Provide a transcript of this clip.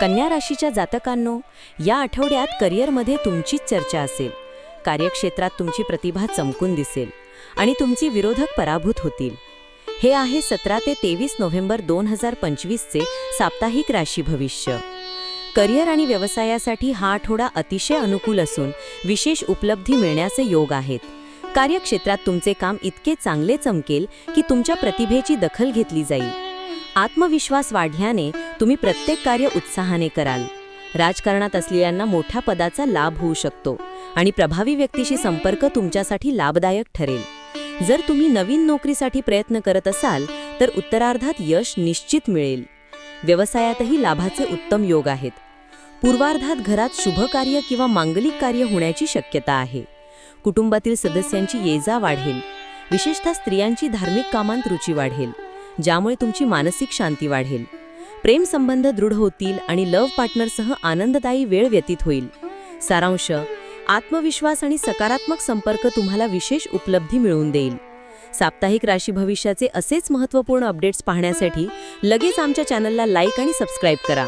कन्या राशीच्या जातकांनो या आठवड्यात करिअरमध्ये तुमचीच चर्चा असेल. कार्यक्षेत्रात तुमची प्रतिभा चमकून दिसेल आणि तुमची विरोधक पराभूत होतील. हे आहे सतरा ते तेवीस नोव्हेंबर दोन हजार पंचवीसचे साप्ताहिक राशी भविष्य. करिअर आणि व्यवसायासाठी हा आठवडा अतिशय अनुकूल असून विशेष उपलब्धी मिळण्याचे योग आहेत. कार्यक्षेत्रात तुमचे काम इतके चांगले चमकेल की तुमच्या प्रतिभेची दखल घेतली जाईल. आत्मविश्वास वाढल्याने तुम्ही प्रत्येक कार्य उत्साहाने कराल. राजकारणात असलेल्यांना मोठ्या पदाचा लाभ होऊ शकतो आणि प्रभावी व्यक्तीशी संपर्क तुमच्यासाठी लाभदायक ठरेल. जर तुम्ही नवीन नोकरीसाठी प्रयत्न करत असाल तर उत्तरार्धात यश निश्चित मिळेल. व्यवसायातही लाभाचे उत्तम योग आहेत. पूर्वार्धात घरात शुभ कार्य किंवा मांगलिक कार्य होण्याची शक्यता आहे. कुटुंबातील सदस्यांची येजा वाढेल. विशेषतः स्त्रियांची धार्मिक कामांत रुची वाढेल. ज्यामुळे तुमची मानसिक शांती वाढेल. प्रेम संबंध दृढ होतील आणि लव्ह पार्टनरसह आनंददायी वेळ व्यतीत होईल. सारांश आत्मविश्वास आणि सकारात्मक संपर्क तुम्हाला विशेष उपलब्धी मिळवून देईल. साप्ताहिक राशी भविष्याचे असेच महत्त्वपूर्ण अपडेट्स पाहण्यासाठी लगेच आमच्या चॅनलला लाईक आणि सबस्क्राईब करा.